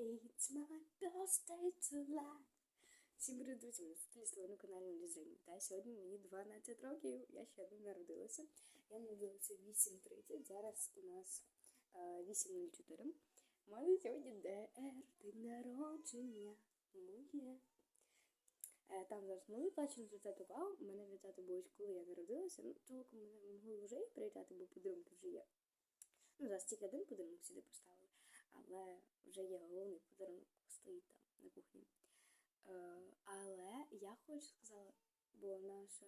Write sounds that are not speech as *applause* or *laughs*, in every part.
It's my birthday tonight. Всім привіт, друзі, ми стилістили на каналі Лізині. Та сьогодні мені 12 років, я ще не народилася. Я народилася 8.30, зараз у нас е, 8.04. У мене сьогодні ДР, день народження моє. Е, Там зараз малий плаче на 30 вау. Мене 30 було, коли я народилася. Ну, толком мене могли вже і привітати, бо подарунки вже є. Ну, зараз тільки один подарунок сюди поставили, але вже є головний подарунок, стоїть там на кухні. Е, але я хочу сказати, бо наша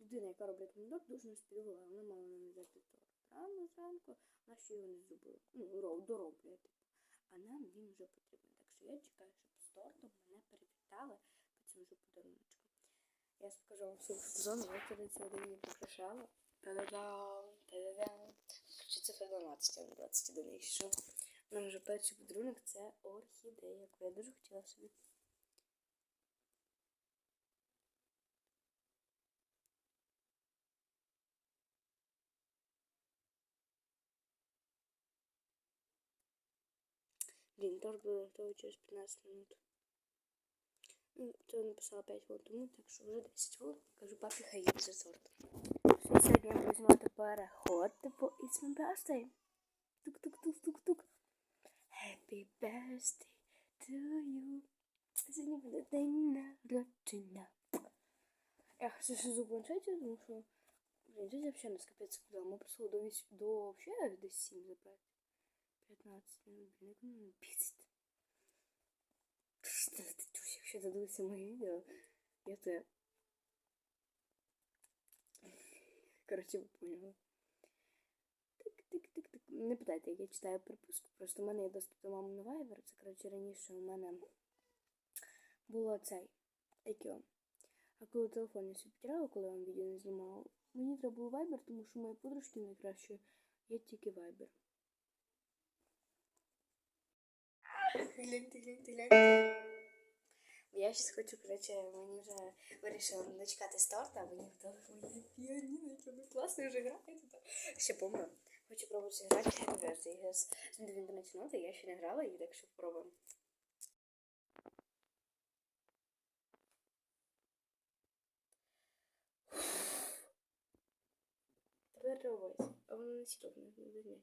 людина, яка робить міндок, дуже нас підвела. Вона мала нам взяти торт. Рано зранку вона ще його не зробила. Ну, дороблює, типу. А нам він вже потрібен. Так що я чекаю, щоб з тортом мене привітали по цьому вже подаруночку. Я покажу вам всю сезон, я цілий день її прикрашала. Та-да-дам, та-да-дам. Чи цифра 12, а не 21, якщо що. У вже перший подарунок це орхідея, яку я дуже хотіла собі. Блін, торт буде готовий через 15 минут. Ну, це написала 5 хвилин тому, так що вже 10 хвилин. Кажу, папі, хай за торт. Сьогодні я буду знімати переход, типу my birthday. Тук-тук-тук-тук-тук. Happy birthday to you. Сьогодні буде день народження. Я хочу ще зуб планшеті, тому що, блін, тут взагалі не скапець куди. Ми просили до, вісь- до взагалі десь 7 забрати. 15, ну, блін, як мене пісить. Що ти чуєш, якщо ти моє відео, я те... Коротше, ви поняли. Не питайте, я читаю припуску. Просто в мене є доступ до мами на Viber. Це, коротше, раніше у мене було цей. Його. А коли телефон я собі потеряла, коли я вам відео не знімала, мені треба було Viber, тому що мої подружки найкраще є тільки Viber. Гляньте, гляньте, гляньте. Я зараз хочу, коротше, мені вже вирішила дочекати старту, а мені вдали моє піаніно, яке класно вже грає. Ще помню. Хочу пробувати грати Happy Birthday. Знайду в інтернеті ноти, я ще не грала її, так що спробуємо. Робиться. А воно не сіро, не зняти.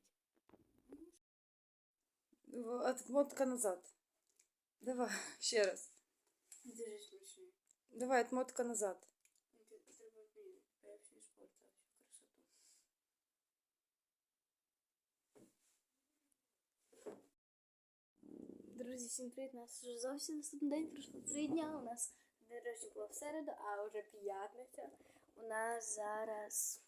Отмотка назад. Давай, ще раз. Дуже смішно. Давай, отмотка назад. Треба блін, перший спорт, а всю красоту. Друзі, всім привіт! У нас вже зовсім наступний день, пройшло три дня. У нас день рождення було в середу, а вже п'ятниця. У нас зараз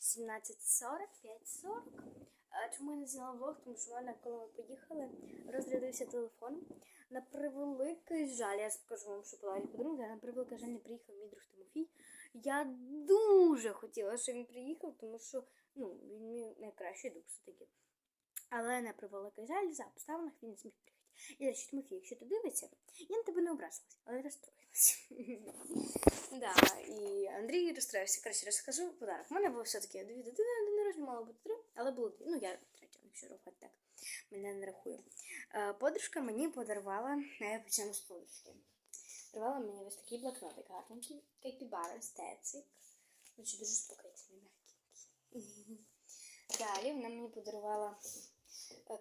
17.40, 5.40. Чому я не зняла влог? Тому що в мене, коли ми поїхали, розрядився телефон. На превеликий жаль, я скажу вам, що була подарунок, на превеликий жаль не приїхав мій друг Тимофій. Я дуже хотіла, щоб він приїхав, тому що ну, він мій найкращий друг все-таки. Але на превеликий жаль, за обставинах він зміг приїхати. *laughs* І речі, Тимофій, якщо ти дивишся, я на тебе не образилась, але розстроїлась. *laughs* Да, і Андрій розстроївся. Коротше, розкажу подарок. У мене було все-таки дві дитини, день народження мало бути три, але було дві. Ну, я третя, якщо рахувати так. Мене не рахує. Е, Подружка мені подарувала, я почнемо з подружки. Подарувала мені ось такий блокнотик гарненький, Aesthetic. Значить, дуже спокійний, м'якенький. *laughs* Далі вона мені подарувала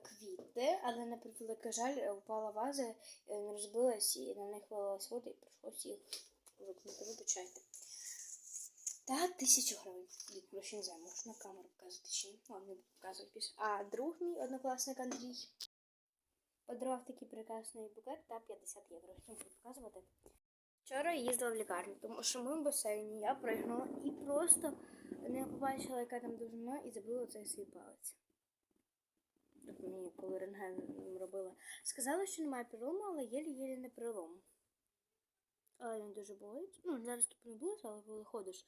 квіти, але на превеликий жаль впала ваза, е, не розбилась і на них вилилась вода і прийшлося їх викинути. Вибачайте. Та тисячу гривень. Від грошей не знаю, можу на камеру показувати ні. Ладно, не буду показувати більше. А друг мій однокласник Андрій подарував такий прекрасний букет та 50 євро. Не буду показувати. Вчора я їздила в лікарню, тому що в басейні я пригнула і просто не побачила, яка там довжина, і забила цей свій палець. Тут мені, коли рентген робила, сказали, що немає перелому, але єлі-єлі не перелом. Але він дуже болить. Ну, зараз типу не болить, але коли ходиш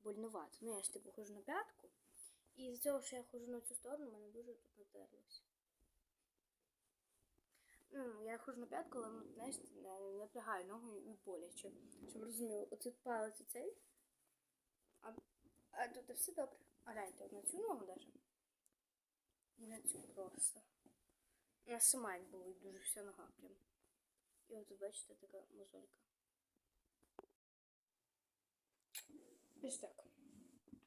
больнувато. Ну, я ж типу хожу на п'ятку. І з цього, що я хожу на цю сторону, мене дуже тут натерлося. Ну, я хожу на п'ятку, але, ну, знаєш, напрягаю ногу і боляче. Щоб розуміли, оце палець цей. А, а тут все добре. А гляньте, на цю ногу даже. І цю просто. На сама було дуже вся нога прям. І от бачите, така мозолька. Ось так.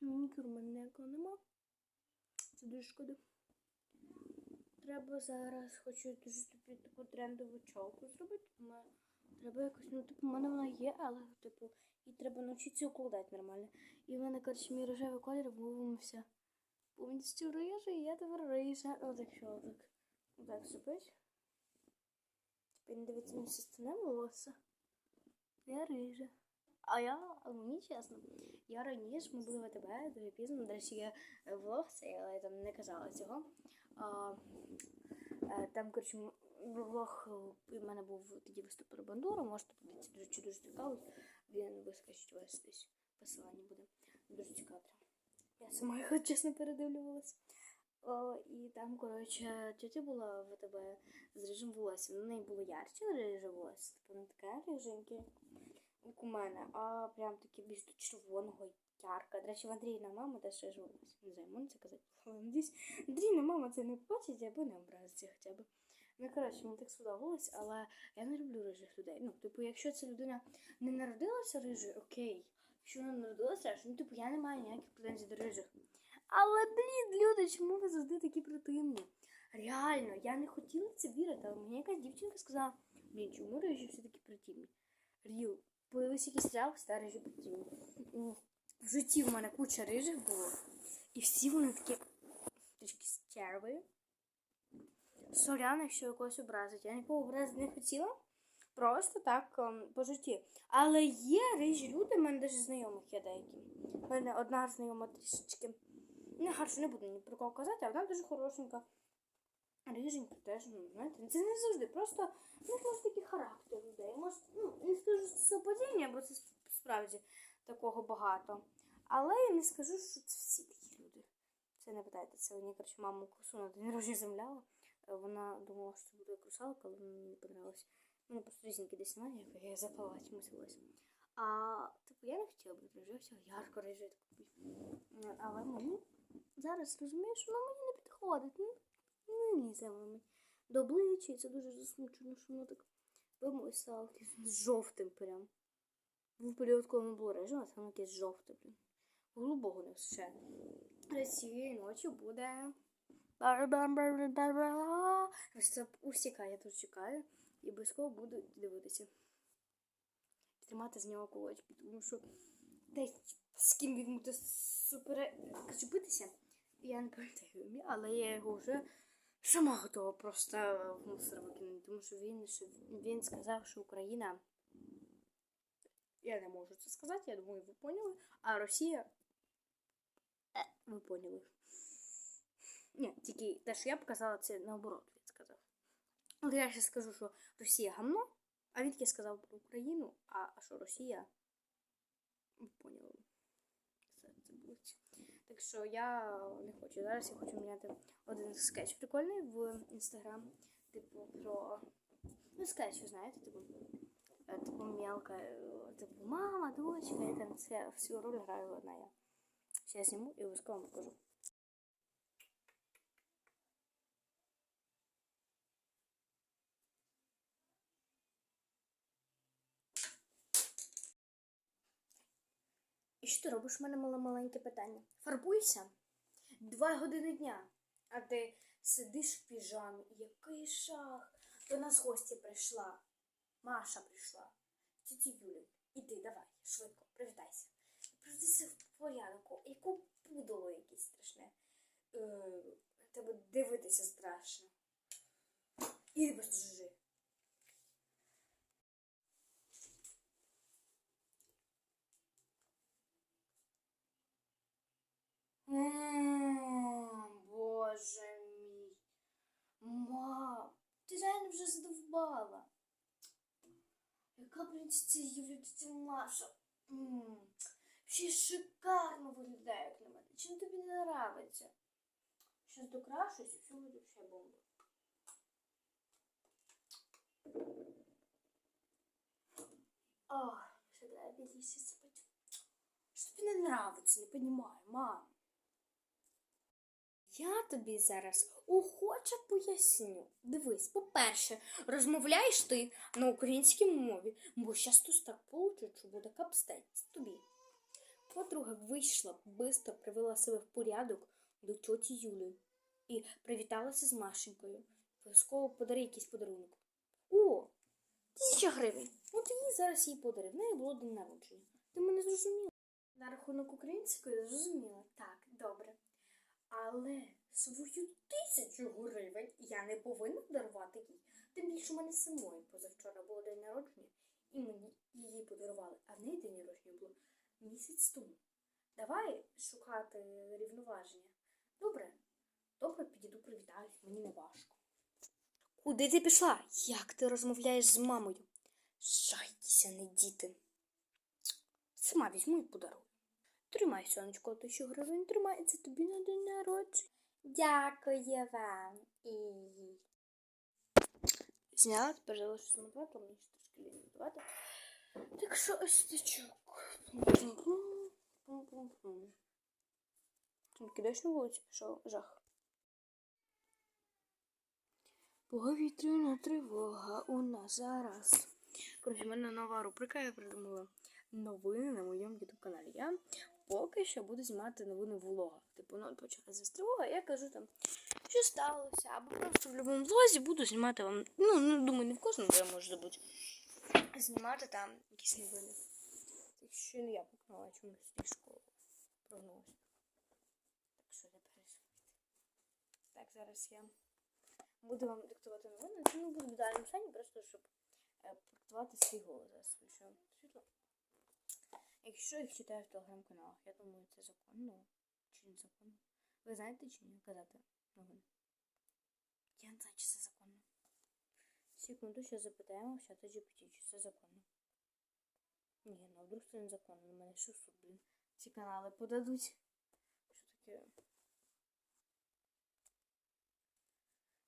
Манікюр у мене ніякого нема. Це дуже шкода. Треба зараз хочу дуже тобі таку трендову чолку зробити. У мене Треба якось, ну типу, в мене вона є, але типу, і треба навчитися укладати нормально. І в мене, коротше, мій рожевий колір вивимився повністю рижий, я тепер рижа. От якщо отак, отак зробити. Тепер не дивиться мені системне волосся. Я рижа. А я, а мені чесно, я раніше, ми були в АТБ, дуже пізно, до речі, я влог цей, але я там не казала цього. А, е, там, коротше, влог, в мене був тоді виступ про бандуру, можете подивитися, речі, дуже цікавий. Він вискочить у вас десь посилання буде. Дуже цікаво. Я сама його *laughs* чесно передивлювалася. О, і там, коротше, тетя була в тебе з рижим волоссям. У неї було ярче риже волосся, типу не таке риженьке, як у мене, а прям таке більш до червоного ярка. До речі, в Андріїна мама теж риже волосся. Не знаю, можна це казати. *laughs* Надіюсь, Андріїна мама це не побачить або не образиться хоча б. Ну, коротше, мені так сподобалось, але я не люблю рижих людей. Ну, типу, якщо ця людина не народилася рижою, окей. Якщо вона народилася, ну, типу, я не маю ніяких претензій до рижих. Але, блін, люди, чому ви завжди такі противні? Реально, я не хотіла це вірити, але мені якась дівчинка сказала, блін, чому рижі всі такі противні? Ріл, появився якийсь серіал, старі рижі противні. В житті в мене куча рижих було, і всі вони такі трішки стерві. Сорян, якщо якогось образить. Я нікого образити не хотіла. Просто так ем, по житті. Але є рижі люди, в мене навіть знайомих є деякі. У мене одна знайома трішечки. Не гарно, не буду ні про кого казати, а вона дуже хорошенька. Риженька теж, ну, знаєте, це не завжди. Просто ну, може такий характер людей. Може, ну, не скажу, що це совпадіння, бо це справді такого багато. Але я не скажу, що це всі такі люди. Це не питайте, це мені, коротше, маму косу на день народження земляла. Е, Вона думала, що це буде як русалка, але мені не понравилось. У мене просто різні десь немає, як я запала чимось волоссям. А типу я не хотіла бути рижою, всього ярко таку. Е, Але мені зараз розумієш, воно мені не підходить. Ну, не лізе воно. До обличчя, і це дуже засмучено, що воно так вимисало з жовтим прям. Був період, коли воно було рижим, а саме якесь жовте, блін. Голубого не. Але цієї ночі буде. Це усіка, я тут чекаю. І обов'язково буду дивитися. Тримати з нього кулачки, тому що десь з ким він буде супер зачепитися. Я не пам'ятаю, але я його вже сама готова просто в мусор викинути, тому що він, що він сказав, що Україна. Я не можу це сказати, я думаю, ви поняли. А Росія. Е, ви поняли. Ні, тільки те, що я показала, це наоборот, Але я ще скажу, що Росія гамно, а він таки сказав про Україну, а, що Росія. Ви поняли. Все це буде. Так що я не хочу. Зараз я хочу міняти один скетч прикольний в інстаграм. Типу про. Ну, скетч, ви знаєте, типу. е, Типу мелка, е, типу мама, дочка, і там це всю роль граю одна я. Зараз зніму і обов'язково вам покажу. І що ти робиш? У мене мале маленьке питання. Фарбуйся два години дня, а ти сидиш в піжамі. Який шах. До нас гості прийшла. Маша прийшла. Тіті Юлі. Іди, давай, швидко, привітайся. Приведися в порядок. Яку пудоло якесь страшне. Е, тебе дивитися страшно. Іди просто жижи. М, Боже мій. Мам, ти реально вже задовбала. Яка принцеса Юля ця Маша? М, Ще шикарно виглядає, як на мене. Чим тобі не нравиться? Щас докрашусь і все буде ще бомба. Ох, білісі спати. Що тобі не нравиться, не понимаю, мам. Я тобі зараз охоче поясню. Дивись, по-перше, розмовляєш ти на українській мові, бо щас тут так получить, що буде капстець тобі. Подруга вийшла, бистро привела себе в порядок до тьоті Юлі і привіталася з Машенькою. Обов'язково подари якийсь подарунок. О, тисяча гривень. От їй зараз їй подарив. В неї було день народження. Ти мене зрозуміла? На рахунок української зрозуміла. Так, добре. Але свою тисячу гривень я не повинна дарувати їй. Тим більше у мене самої позавчора було день народження, і мені її подарували, а в неї день народження було місяць тому. Давай шукати рівноваження. Добре? Добре, підійду привітаюсь, мені не важко. Куди ти пішла? Як ти розмовляєш з мамою? Жайтеся, не діти. Сама візьму і подарую. Тримай, сонечко, тисячу гривень, тримай, це тобі на день народження. Дякую вам. І... Зняла, тепер залишилось монтувати, мені ще трошки лінь монтувати. Так що ось тичок. Тільки дощ на вулиці пішов, жах. Повітряна тривога у нас зараз. Коротше, в мене нова рубрика, я придумала новини на моєму youtube каналі. Я поки що буду знімати новини в влогах. Типу, ну почалася тривога, я кажу там, що сталося, або просто в будь-якому влозі буду знімати вам. Ну, ну думаю, не в кожному я можу забути. Знімати там якісь новини. Так що не я покнула чомусь ліжко прогнулося. Так що не переживайте. Так, зараз я буду вам диктувати новини. Це не буде в ідеальному стані, просто щоб е, диктувати свій голос. Зараз світло. Якщо їх читаю в телеграм-каналах, я думаю, це законно чи не законно. Ви знаєте чи ні казати новини? Я не знаю, чи це законно. Секунду, ще запитаємо в чата GPT, чи це законно. Ні, ну вдруг це незаконно. На мене що суд, блін. Ці канали подадуть. Що таке?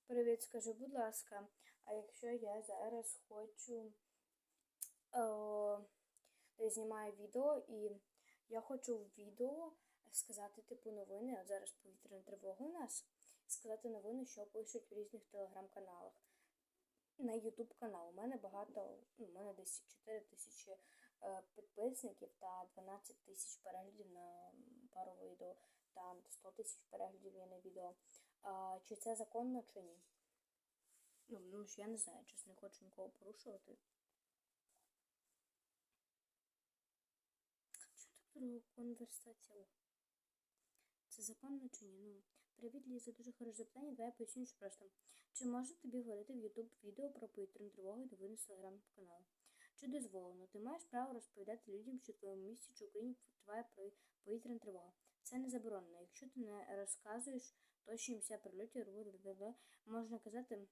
Привіт, скажи, будь ласка, а якщо я зараз хочу о, я знімаю відео і я хочу в відео сказати типу новини, от зараз повітряна тривога у нас, сказати новини, що пишуть в різних телеграм-каналах. На Ютуб канал. У мене багато, ну, у мене десь 4 тисячі е, підписників та 12 тисяч переглядів на пару відео, там 100 тисяч переглядів є на відео. А, чи це законно, чи ні? Ну, тому що я не знаю, чесно, не хочу нікого порушувати. Чого так конверсація? Це законно чи ні? Ну, привіт, Ліза, дуже хороше запитання. Давай я поясню, що просто. Чи може тобі говорити в YouTube відео про повітряну тривогу і новини з телеграм-каналу? Чи дозволено? Ти маєш право розповідати людям, що в твоєму місті чи Україні триває повітряна тривога. Це не заборонено. Якщо ти не розказуєш точні місця прильотів, р- можна казати,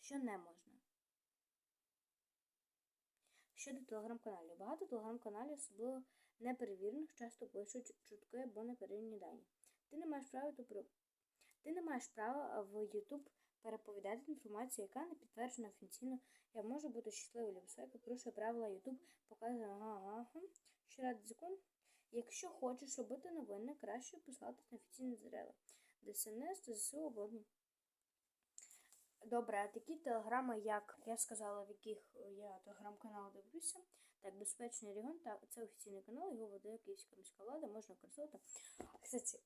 що не можна. Щодо телеграм-каналів. Багато телеграм-каналів, особливо неперевірених, часто пишуть чутки або неперевірені дані. Ти не маєш права то про- ти не маєш права в YouTube переповідати інформацію, яка не підтверджена офіційно. Я можу бути щасливою для яка порушує правила YouTube, показує ага, ага, що радить закон. Якщо хочеш робити новини, краще посилатись на офіційні джерела. ДСНС, ЗСУ обладнання. Добре, а такі телеграми, як я сказала, в яких я телеграм-канал дивлюся, так, безпечний регіон, так, це офіційний канал, його веде Київська міська влада, можна використовувати. Кстати,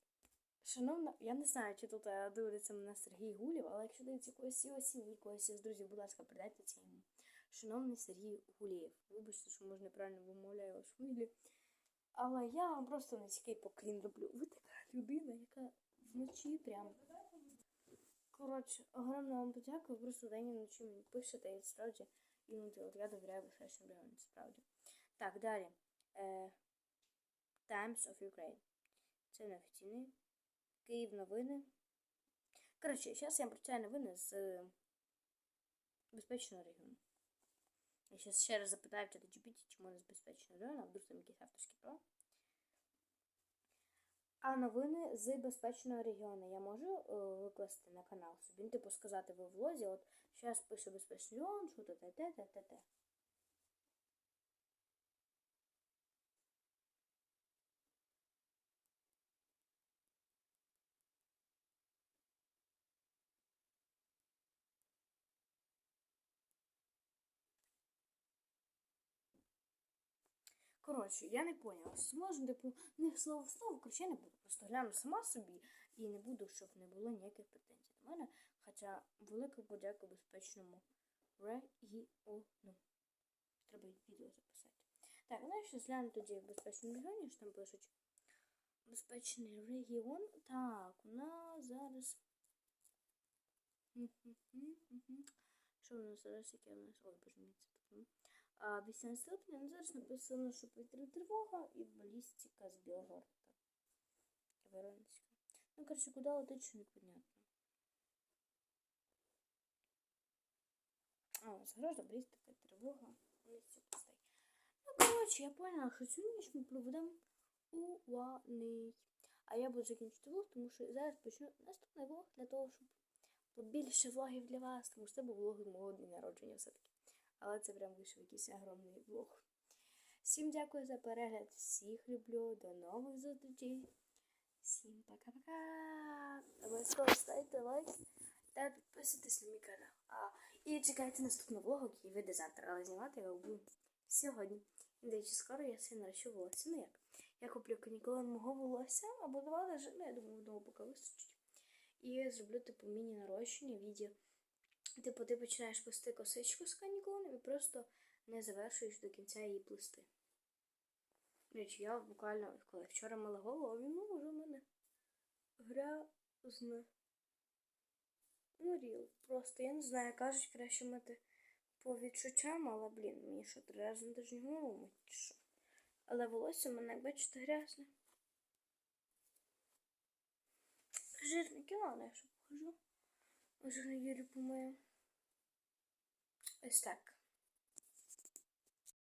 шановна, я не знаю, чи тут е, дивиться мене Сергій Гулів, але якщо дивиться когось його сім'ї, когось із друзів, будь ласка, передайте це йому. Шановний Сергій Гулєєв, вибачте, що може неправильно вимовляю вашу фамілію, але я вам просто низький поклін роблю. Ви така людина, яка вночі прям. Коротше, огромна вам подяка, ви просто день і вночі мені пишете, і справді іноді от я довіряю безпечним регіонам, справді. Так, далі. Е, Times of Ukraine. Це неофіційний. Київ новини. Коротше, зараз я прочитаю новини з безпечного регіону. Я зараз ще раз запитаю в чата GPT, можна з безпечного регіону, а вдруг там якісь авторські права. А новини з безпечного регіону я можу е, викласти на канал собі, ну, типу сказати в лозі, от зараз пише безпечний регіон, що те, те, те, те, те, Коротше, я не поняла. Можна, типу, не слово в слово, коротше, я не буду. Просто гляну сама собі і не буду, щоб не було ніяких претензій до мене. Хоча велика подяка безпечному регіону. Треба відео записати. Так, ну я щось гляну тоді в безпечному регіоні, що там пишуть. Безпечний регіон. Так, у нас зараз. Що у нас зараз яке у нас? Ой, боже, мені це потрібно. А 18 липня ну, зараз написано, що повітряна тривога і балістика з Білгорода. Воронська. Ну, коротше, куди летить, що непонятно. А, загрожа балістика, тривога. Ну, коротше, я поняла, що цю ніч ми проведемо у Ваний. А я буду закінчити влог, тому що зараз почну наступний влог для того, щоб побільше влогів для вас, тому що це був влог мого дня народження все-таки. Але це прям вийшов якийсь огромний влог. Всім дякую за перегляд. Всіх люблю. До нових зустрічей. Всім пока-пока. Обов'язково ставте лайк та підписуйтесь на мій канал. А, і чекайте наступного влогу, який вийде завтра, але знімати його буду сьогодні. До речі, скоро я все наращу волосся. Ну як? Я куплю канікули мого волосся, або два даже, ну я думаю, одного поки вистачить. І зроблю типу міні-нарощення в віді. Типу, ти починаєш плести косичку з канікулами і просто не завершуєш до кінця її плести. Речі, я буквально коли вчора мила голову, він ну, вже в мене грязне. Ну, ріл. Просто я не знаю, кажуть, краще мити по відчуттям, але, блін, мені що, три рази на тиждень голову мити, що? Але волосся в мене, як бачите, грязне. Жирне кіло, я що похожу. Може, на Юлю помию. Ось так.